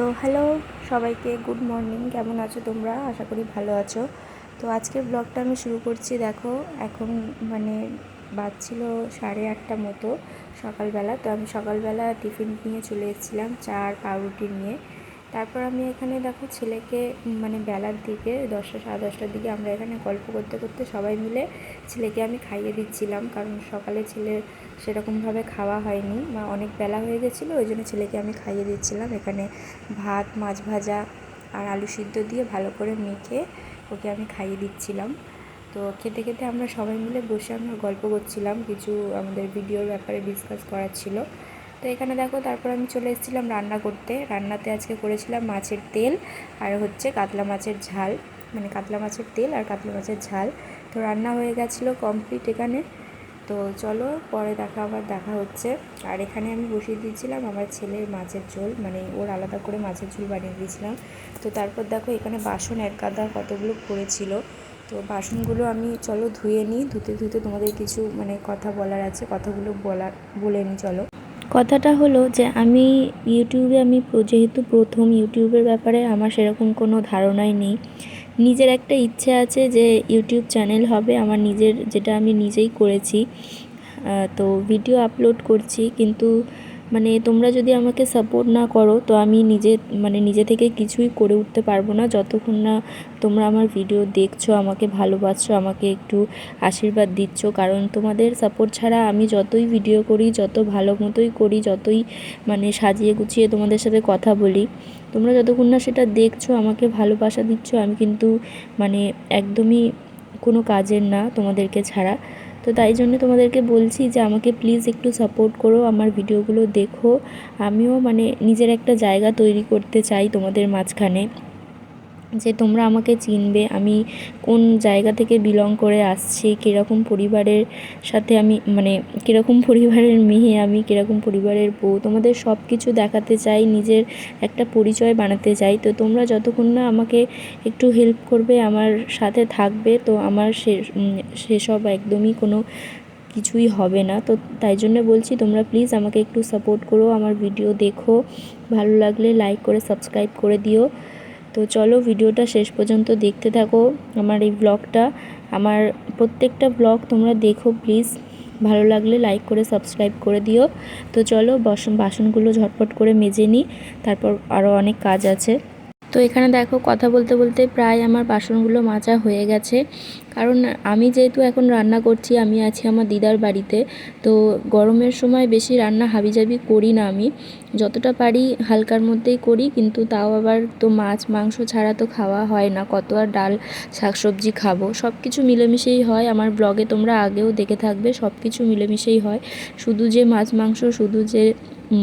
তো হ্যালো সবাইকে good morning কেমন আছো তোমরা? আশা করি ভালো আছো। তো আজকের ব্লগটা আমি শুরু করছি, দেখো, এখন মানে বাজছিল সাড়ে আটটা মতো সকালবেলা। তো আমি সকালবেলা টিফিন নিয়ে চলে এসেছিলাম, চা আর পাউরুটি নিয়ে। তারপর আমি এখানে দেখো ছেলেকে মানে বেলার দিকে, দশটা, সাড়ে দশটার দিকে আমরা এখানে গল্প করতে করতে সবাই মিলে ছেলেকে আমি খাইয়ে দিচ্ছিলাম। কারণ সকালে ছেলের সেরকমভাবে খাওয়া হয়নি, বা অনেক বেলা হয়ে গেছিল, ওই জন্য ছেলেকে আমি খাইয়ে দিচ্ছিলাম। এখানে ভাত, মাছ ভাজা আর আলু সিদ্ধ দিয়ে ভালো করে মেখে ওকে আমি খাইয়ে দিচ্ছিলাম। তো খেতে খেতে আমরা সবাই মিলে বসে আমরা গল্প করছিলাম, কিছু আমাদের ভিডিওর ব্যাপারে ডিসকাস করার ছিল। তো এখানে দেখো, তারপর আমি চলে এসেছিলাম রান্না করতে। রান্নাতে আজকে করেছিলাম মাছের তেল আর হচ্ছে কাতলা মাছের ঝাল মানে কাতলা মাছের তেল আর কাতলা মাছের ঝাল। তো রান্না হয়ে গেছিল কমপ্লিট এখানে। তো চলো, পরে দেখা, আবার দেখা হচ্ছে। আর এখানে আমি বসিয়ে দিয়েছিলাম আমার ছেলের মাছের ঝোল মানে ওর আলাদা করে মাছের ঝোল বানিয়ে দিয়েছিলাম। তো তারপর দেখো, এখানে বাসন এক গাদা কতগুলো পড়েছিল। তো বাসনগুলো আমি, চলো ধুয়ে নিই। ধুতে ধুতে তোমাদের কিছু মানে কথা বলার আছে, কথাগুলো বলার বলে নিই, চলো। কথাটা হলো যে আমি ইউটিউবে আমি যেহেতু প্রথম ইউটিউবের ব্যাপারে আমার সেরকম কোনো ধারণাই নেই। নিজের একটা ইচ্ছে আছে যে ইউটিউব চ্যানেল হবে, আমার নিজের যেটা আমি নিজেই করেছি। তো ভিডিও আপলোড করছি, কিন্তু মানে তোমরা যদি আমাকে সাপোর্ট না করো, তো আমি নিজে মানে নিজে থেকে কিছুই করে উঠতে পারব না। যতক্ষণ না তোমরা আমার ভিডিও দেখছ, আমাকে ভালোবাসছো, আমাকে একটু আশীর্বাদ দিচ্ছ, কারণ তোমাদের সাপোর্ট ছাড়া আমি যতই ভিডিও করি, যত ভালো মতোই করি, যতই মানে সাজিয়ে গুছিয়ে তোমাদের সাথে কথা বলি, তোমরা যতক্ষণ না সেটা দেখছ, আমাকে ভালোবাসা দিচ্ছ, আমি কিন্তু মানে একদমই কোনো কাজের না তোমাদেরকে ছাড়া। তো তাই জন্য তোমাদেরকে বলছি যে আমাকে প্লিজ একটু সাপোর্ট করো, আমার ভিডিওগুলো দেখো। আমিও মানে নিজের একটা জায়গা তৈরি করতে চাই তোমাদের মাঝখানে। যে তোমরা আমাকে চিনবে, আমি কোন জায়গা থেকে বিলং করে আসছি, কীরকম পরিবারের সাথে আমি মানে কীরকম পরিবারের মেয়ে, আমি কীরকম পরিবারের বউ, তোমাদের সব কিছু দেখাতে চাই, নিজের একটা পরিচয় বানাতে চাই। তো তোমরা যতক্ষণ না আমাকে একটু হেল্প করবে, আমার সাথে থাকবে, তো আমার সে সেসব একদমই কোনো কিছুই হবে না। তো তাই জন্য বলছি, তোমরা প্লিজ আমাকে একটু সাপোর্ট করো, আমার ভিডিও দেখো। ভালো লাগলে লাইক করে সাবস্ক্রাইব করে দিও। তো চলো ভিডিওটা শেষ পর্যন্ত দেখতে থাকো আমার এই ব্লগটা আমার প্রত্যেকটা ব্লগ তোমরা দেখো প্লিজ ভালো লাগলে লাইক করে সাবস্ক্রাইব করে দিও। তো চলো বাসন, বাসনগুলো ঝটপট করে মেজে নিই। তারপর আরও অনেক কাজ আছে। তো এখানে দেখো, কথা বলতে বলতে প্রায় আমার বাসনগুলো মাজা হয়ে গেছে। কারণ আমি যেহেতু এখন রান্না করছি, আমি আছি আমার দিদার বাড়িতে। তো গরমের সময় বেশি রান্না হাবিজাবি করি না আমি। যতটা পারি হালকার মধ্যেই করি, কিন্তু তাও আবার তো মাছ, মাংস ছাড়া তো খাওয়া হয় না। কত আর ডাল, শাকসবজি খাব? সব কিছু মিলেমিশেই হয়। আমার ব্লগে তোমরা আগেও দেখে থাকবে সব কিছু মিলেমিশেই হয়। শুধু যে মাছ, মাংস, শুধু যে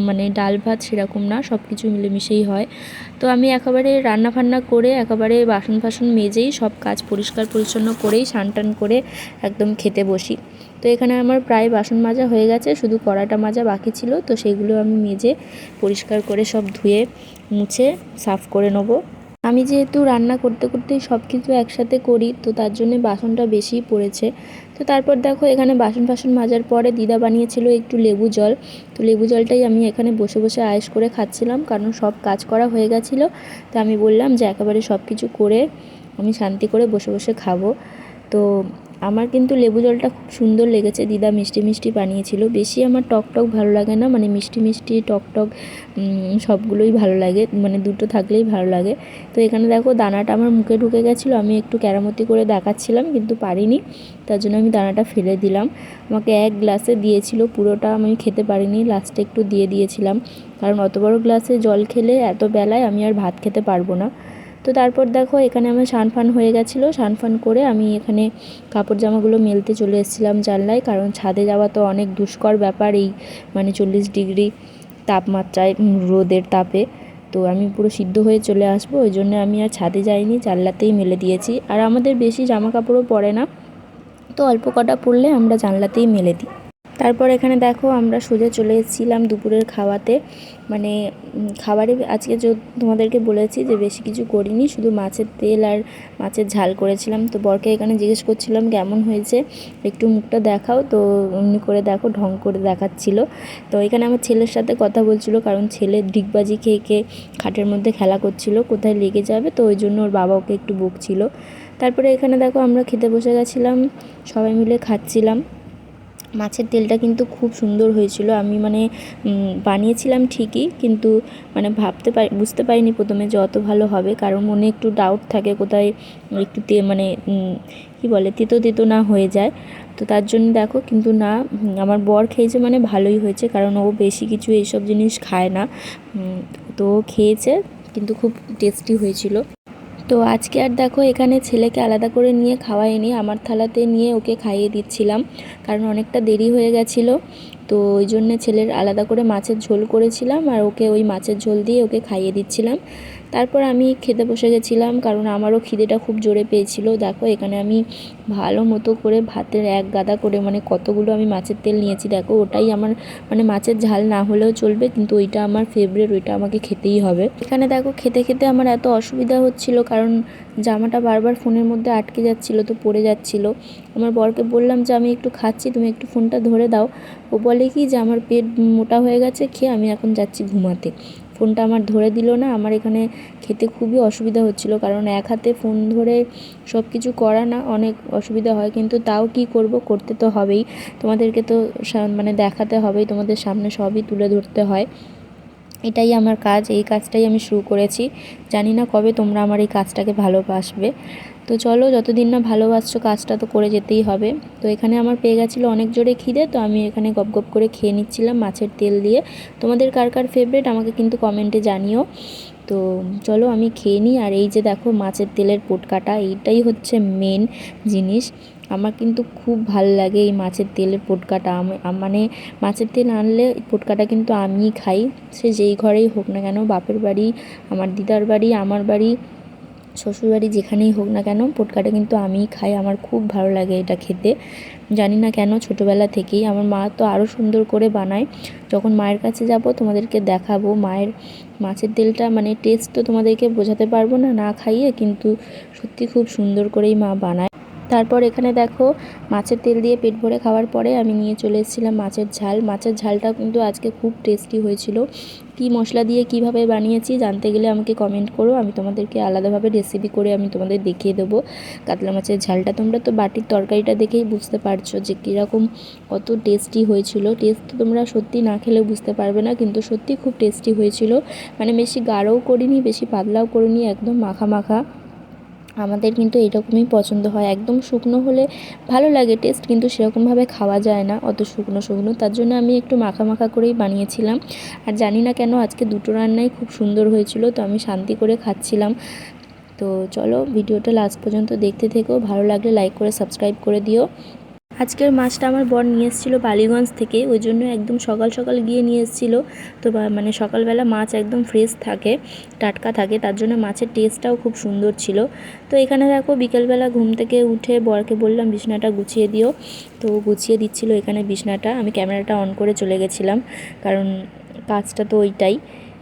মানে ডাল ভাত সেরকম না সব কিছু মিলেমিশেই হয়। তো আমি একেবারে রান্না ফান্না করে একেবারে বাসন ফাসন মেজেই সব কাজ পরিষ্কার পরিচ্ছন্ন করেই স্নান টান করে একদম খেতে বসি। তো এখানে আমার প্রায় বাসন মাজা হয়ে গেছে, শুধু কড়াটা মাজা বাকি ছিল, তো সেগুলো আমি মেজে পরিষ্কার করে সব ধুয়ে, মুছে, সাফ করে নেব। আমি যেহেতু রান্না করতে করতেই সব কিছু একসাথে করি, তো তার জন্যে বাসনটা বেশিই পড়েছে। তো তারপর দেখো, এখানে বাসন ফাসন মাজার পরে দিদা বানিয়েছিল একটু লেবু জল। তো লেবু জলটাই আমি এখানে বসে বসে আয়েস করে খাচ্ছিলাম, কারণ সব কাজ করা হয়ে গেছিল। তো আমি বললাম যে, একেবারে সব কিছু করে আমি শান্তি করে বসে বসে খাব। তো আমার কিন্তু লেবু জলটা খুব সুন্দর লেগেছে। দিদা মিষ্টি মিষ্টি বানিয়েছিল। বেশি আমার টক টক ভালো লাগে না। মানে মিষ্টি মিষ্টি, টক টক সবগুলোই ভালো লাগে। মানে দুটো থাকলেই ভালো লাগে। তো এখানে দেখো দানাটা আমার মুখে ঢুকে গেছিল। আমি একটু ক্যারামতি করে দেখাচ্ছিলাম, কিন্তু পারিনি। তার জন্য আমি দানাটা ফেলে দিলাম। আমাকে এক গ্লাসে দিয়েছিল। পুরোটা আমি খেতে পারিনি। লাস্টে একটু দিয়ে দিয়েছিলাম। কারণ অত বড় গ্লাসে জল খেলে এত বেলায় আমি আর ভাত খেতে পারব না। তো তারপর দেখো, এখানে আমার সান ফান হয়ে গেছিল। সান ফান করে আমি এখানে কাপড় জামাগুলো মেলতে চলে এসেছিলাম জানলায়, কারণ ছাদে যাওয়া তো অনেক দুষ্কর ব্যাপার এই মানে চল্লিশ ডিগ্রি তাপমাত্রায় রোদের তাপে। তো আমি পুরো সিদ্ধ হয়ে চলে আসব, ওই জন্য আমি আর ছাদে যাইনি, জানলাতেই মেলে দিয়েছি। আর আমাদের বেশি জামা কাপড়ও পরে না। তো অল্প কটা পরলে আমরা জানলাতেই মেলে দিই। তারপর এখানে দেখো আমরা সোজা চলে এসেছিলাম দুপুরের খাওয়াতে। মানে খাবারে আজকে তোমাদেরকে বলেছি যে বেশি কিছু করিনি, শুধু মাছের তেল আর মাছের ঝাল করেছিলাম। তো বরকে এখানে জিজ্ঞেস করছিলাম, কেমন হয়েছে? একটু মুখটা দেখাও। তো এমনি করে দেখো ঢং করে দেখাচ্ছিল। তো এখানে আমার ছেলের সাথে কথা বলছিল, কারণ ছেলে ডিগবাজি খেয়ে খেয়ে খাটের মধ্যে খেলা করছিল, কোথায় লেগে যাবে? তো ওই জন্য ওর বাবা ওকে একটু বকছিল। তারপরে এখানে দেখো আমরা খেতে বসে গেছিলাম, সবাই মিলে খাচ্ছিলাম। মাছের তেলটা কিন্তু খুব সুন্দর হয়েছিল। আমি মানে বানিয়েছিলাম ঠিকই, কিন্তু মানে ভাবতে পারি, বুঝতে পারিনি প্রথমে যে অত ভালো হবে, কারণ মনে একটু ডাউট থাকে কোথায় একটু তে মানে কী বলে, তিতো তিতো না হয়ে যায়। তো তার জন্য দেখো, কিন্তু না আমার বর খেয়েছে মানে ভালোই হয়েছে, কারণ ও বেশি কিছু এইসব জিনিস খায় না। তো খেয়েছে, কিন্তু খুব টেস্টি হয়েছিল। তো আজকে আর দেখো এখানে ছেলেকে আলাদা করে নিয়ে খাওয়াইনি, আমার থালাতে নিয়ে ওকে খাইয়ে দিচ্ছিলাম, কারণ অনেকটা দেরি হয়ে গেছিল। তো ওই জন্যে ছেলের আলাদা করে মাছের ঝোল করেছিলাম আর ওকে ওই মাছের ঝোল দিয়ে ওকে খাইয়ে দিচ্ছিলাম। তারপর আমি খেতে বসে গেছিলাম, কারণ আমারও খিদেটা খুব জোরে পেয়েছিল। দেখো, এখানে আমি ভালো মতো করে ভাতের এক গাদা করে মানে কতগুলো আমি মাছের তেল নিয়েছি, দেখো, ওটাই আমার মানে মাছের ঝাল না হলেও চলবে, কিন্তু ওইটা আমার ফেভারিট ওইটা আমাকে খেতেই হবে। এখানে দেখো, খেতে খেতে আমার এত অসুবিধা হচ্ছিল, কারণ জামাটা বারবার ফোনের মধ্যে আটকে যাচ্ছিল, তো পড়ে যাচ্ছিল। আমার বরকে বললাম যে, আমি একটু খাচ্ছি, তুমি একটু ফোনটা ধরে দাও। ও বলে কি, যে আমার পেট মোটা হয়ে গেছে, খেয়ে আমি এখন যাচ্ছি ঘুমাতে। ফোনটা আমার ধরে দিল না। আমার এখানে খেতে খুবই অসুবিধা হচ্ছিল কারণ এক হাতে ফোন ধরে সব কিছু করা না অনেক অসুবিধা হয়। কিন্তু তাও কি করব? করতে তো হবেই। তোমাদেরকে তো মানে দেখাতে হবেই। তোমাদের সামনে সবই তুলে ধরতে হয়। এটাই আমার কাজ। এই কাজটাই আমি শুরু করেছি। জানি না কবে তোমরা আমার এই কাজটাকে ভালোবাসবে। তো চলো যতদিন না ভালোবাসছো কাজটা তো করে যেতেই হবে। তো এখানে আমার পেয়ে গেছিল অনেক জোরে খিদে, তো আমি এখানে গপ গপ করে খেয়ে নিচ্ছিলাম মাছের তেল দিয়ে। তোমাদের কার কার ফেভারিট আমাকে কিন্তু কমেন্টে জানিও। তো চলো আমি খেয়ে নিই, আর এই যে দেখো মাছের তেলের পোটকাটা, এইটাই হচ্ছে মেন জিনিস। আমার কিন্তু খুব ভালো লাগে এই মাছের তেলের পোটকাটা। মানে মাছের তেল আনলে পোটকাটা কিন্তু আমিই খাই। সে যেই ঘরেই হোক না কেন, বাপের বাড়ি, আমার দিদার বাড়ি, আমার বাড়ি শ্বশুরবাড়ি যেখানেই হোক না কেন, পোটকাটা কিন্তু আমিই খাই, আমার খুব ভালো লাগে এটা খেতে। জানি না কেন ছোটোবেলা থেকেই আমার মা তো আরও সুন্দর করে বানায়। যখন মায়ের কাছে যাব তোমাদেরকে দেখাবো, মায়ের মাছের তেলটা মানে টেস্ট তো তোমাদেরকে বোঝাতে পারব না না খাইয়ে, কিন্তু সত্যি খুব সুন্দর করেই মা বানায়। তারপর এখানে দেখো মাছের তেল দিয়ে পেট ভরে খাওয়ার পরে আমি নিয়ে চলে এসেছিলাম মাছের ঝাল। মাছের ঝালটা কিন্তু আজকে খুব টেস্টি হয়েছিল। কী মশলা দিয়ে কীভাবে বানিয়েছি জানতে গেলে আমাকে কমেন্ট করো। আমি তোমাদেরকে আলাদাভাবে রেসিপি করে আমি তোমাদের দেখিয়ে দেবো। কাতলা মাছের ঝালটা তোমরা তো বাটির তরকারিটা দেখেই বুঝতে পারছ যে কীরকম কত টেস্টি হয়েছিল। টেস্ট তোমরা সত্যি না খেলে বুঝতে পারবে না, কিন্তু সত্যি খুব টেস্টি হয়েছিল। মানে বেশি গাঢ়ও করিনি, বেশি পাতলাও করিনি, একদম মাখা মাখা। আমাদের কিন্তু এরকমই পছন্দ হয়। একদম শুকনো হলে ভালো লাগে টেস্ট কিন্তু সেরকমভাবে খাওয়া যায় না। অত শুকনো শুকনো, তার জন্য আমি একটু মাখা মাখা করেই বানিয়েছিলাম। আর জানি না কেন, আজকে দুটো রান্নাই খুব সুন্দর হয়েছিল, তো আমি শান্তি করে খাচ্ছিলাম। তো চলো, ভিডিওটা লাস্ট পর্যন্ত দেখতে থেকেও ভালো লাগলে লাইক করে সাবস্ক্রাইব করে দিও। আজকের মাছটা আমার বর নিয়ে এসেছিল বালিগঞ্জ থেকে, ওই জন্য একদম সকাল সকাল গিয়ে নিয়ে এসেছিল। তো মানে সকালবেলা মাছ একদম ফ্রেশ থাকে, টাটকা থাকে, তার জন্য মাছের টেস্টটাও খুব সুন্দর ছিল। তো এখানে দেখো বিকেলবেলা ঘুম থেকে উঠে বরকে বললাম, বিছনাটা গুছিয়ে দিও। তো গুছিয়ে দিচ্ছিল এখানে বিছনাটা, আমি ক্যামেরাটা অন করে চলে গেছিলাম, কারণ কাজটা তো ওইটাই।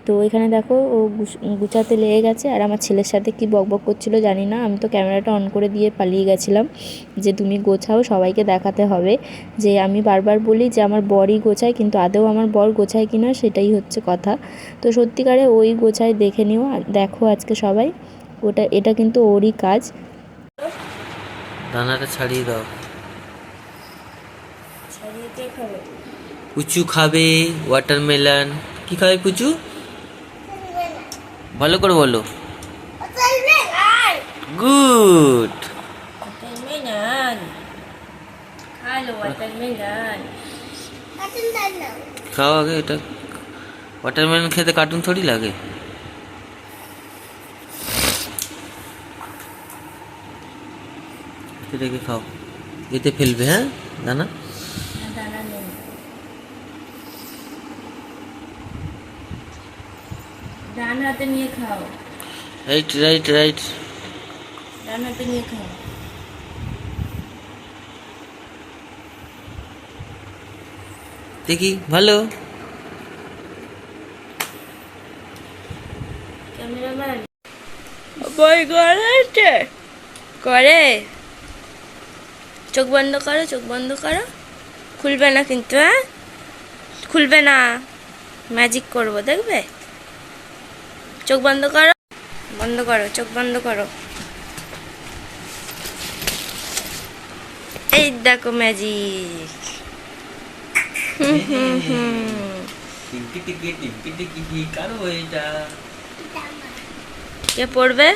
তো এখানে দেখো ও গুছ- গুছাতে লেগে গেছে। আর আমার ছেলের সাথে কি বকবক করছিল জানি না। আমি তো ক্যামেরাটা অন করে দিয়ে পালিয়ে গেছিলাম যে তুমি গোছাও সবাইকে দেখাতে হবে। যে আমি বারবার বলি যে আমার বরই গোছায় কিন্তু আদেও আমার বর গোছায় কি না সেটাই হচ্ছে কথা। তো সত্যিকারে ওই গোছায় দেখে নিও। আর দেখো আজকে সবাই ওটা এটা কিন্তু ওরই কাজ। দানাটা ছাড়িয়ে দাও। পুচু খাবে ওয়াটারমেলন কি খাবে পুচু? ভালো করে বলো। গুড খাও আগে এটা। ওয়াটারমেলন খেতে কার্টুন থোড়ি লাগে। রেখে খাও। এতে ফেলবে হ্যাঁ দানা? ডান হাতে নিয়ে খাও। রাইট রাইট রাইট ডান হাতে নিয়ে খাও। দেখি ভালো? ক্যামেরাম্যান। বই করেছে করে। চোখ বন্ধ করো চোখ বন্ধ করো। খুলবে না কিন্তু হ্যাঁ? খুলবে না। ম্যাজিক করব দেখবে? চোখ বন্ধ করো। বন্ধ করো চোখ বন্ধ করো। এই দেখো ম্যাজিক হুম হুম হুম টিকি টিকি টিকি টিকি কারও এটা? কে পড়বে?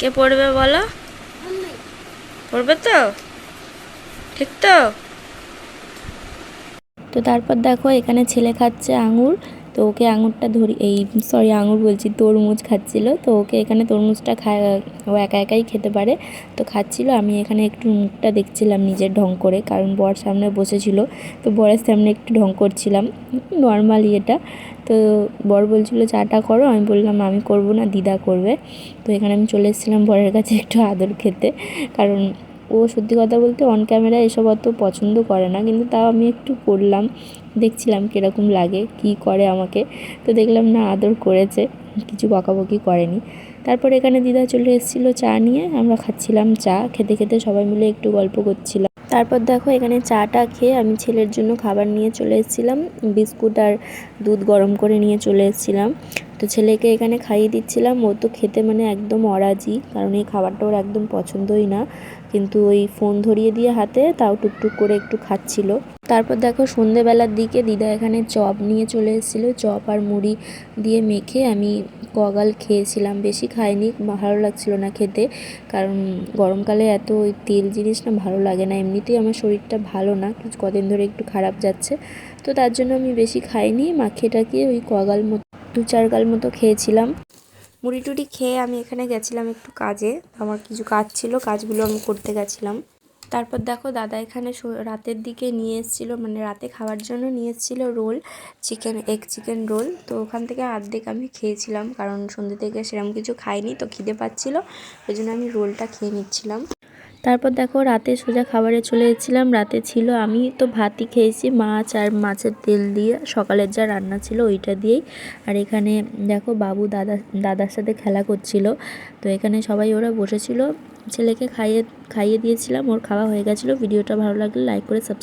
কে পড়বে বলো? পড়বে তো? ঠিক তো? তো তারপর দেখো এখানে ছেলে খাচ্ছে আঙুর। তো ওকে আঙুরটা ধরি, এই সরি আঙুর বলছি, তরমুজ খাচ্ছিল। তো ওকে এখানে তরমুজটা খায়, ও একা একাই খেতে পারে। তো খাচ্ছিল, আমি এখানে একটু মুখটা দেখছিলাম নিজের ঢং করে, কারণ বর সামনে বসেছিল। তো বরের সামনে একটু ঢং করছিলাম নর্মালি এটা তো বর বলছিল, চাটা করো। আমি বললাম, আমি করব না, দিদা করবে। তো এখানে আমি চলে এসেছিলাম বরের কাছে একটু আদর খেতে, কারণ ও সত্যি কথা বলতে অন ক্যামেরা এসব অত পছন্দ করে না, কিন্তু তাও আমি একটু করলাম, দেখছিলাম কীরকম লাগে, কি করে আমাকে। তো দেখলাম না, আদর করেছে, কিছু বকাবকি করেনি। তারপর এখানে দিদা চলে এসেছিল চা নিয়ে, আমরা খাচ্ছিলাম চা, খেতে খেতে সবাই মিলে একটু গল্প করছিলাম। তারপর দেখো এখানে চাটা খেয়ে আমি ছেলের জন্য খাবার নিয়ে চলে এসেছিলাম, বিস্কুট আর দুধ গরম করে নিয়ে চলে এসেছিলাম। তো ছেলেকে এখানে খাইয়ে দিচ্ছিলাম, ও তো খেতে মানে একদম অরাজি, কারণ এই খাবারটা ওর একদম পছন্দই না। কিন্তু ওই ফোন ধরিয়ে দিয়ে হাতে তাও টুকটুক করে একটু খাচ্ছিল। তারপর দেখো সন্ধেবেলার দিকে দিদা এখানে চপ নিয়ে চলে এসেছিল। চপ আর মুড়ি দিয়ে মেখে আমি কগাল খেয়েছিলাম। বেশি খাইনি, ভালো লাগছিল না খেতে। কারণ গরমকালে এত ওই তেল জিনিস না ভালো লাগে না। এমনিতেই আমার শরীরটা ভালো না কিছু কদিন ধরে একটু খারাপ যাচ্ছে। তো তার জন্য আমি বেশি খাইনি, মাখিয়ে টাকিয়ে ওই কগাল মতো, দু চার গাল মতো খেয়েছিলাম। মুড়ি টুড়ি খেয়ে আমি এখানে গেছিলাম একটু কাজে। আমার কিছু কাজ ছিল, কাজগুলো আমি করতে গেছিলাম। তারপর দেখো দাদা এখানে রাতের দিকে নিয়ে এসেছিল মানে রাতে খাওয়ার জন্য নিয়ে এসেছিল roll, chicken egg chicken roll তো ওখান থেকে অর্ধেক আমি খেয়েছিলাম, কারণ সন্ধ্যে থেকে সেরকম কিছু খাইনি, তো খিদে পাচ্ছিলো। ওই জন্য আমি রোলটা খেয়ে নিচ্ছিলাম। তারপর দেখো রাতে সোজা খাবারে চলে এসেছিলাম। রাতে ছিল আমি, তো ভাতই খেয়েছি, মাছ আর মাছের তেল দিয়ে। সকালের যা রান্না ছিল ওইটা দিয়েই। আর এখানে দেখো বাবু দাদা, দাদার সাথে খেলা করছিল। তো এখানে সবাই ওরা বসেছিল। ছেলেকে খাইয়ে খাইয়ে দিয়েছিলাম, ওর খাওয়া হয়ে গেছিল। ভিডিওটা ভালো লাগলে লাইক করে সাবস্ক্রাইব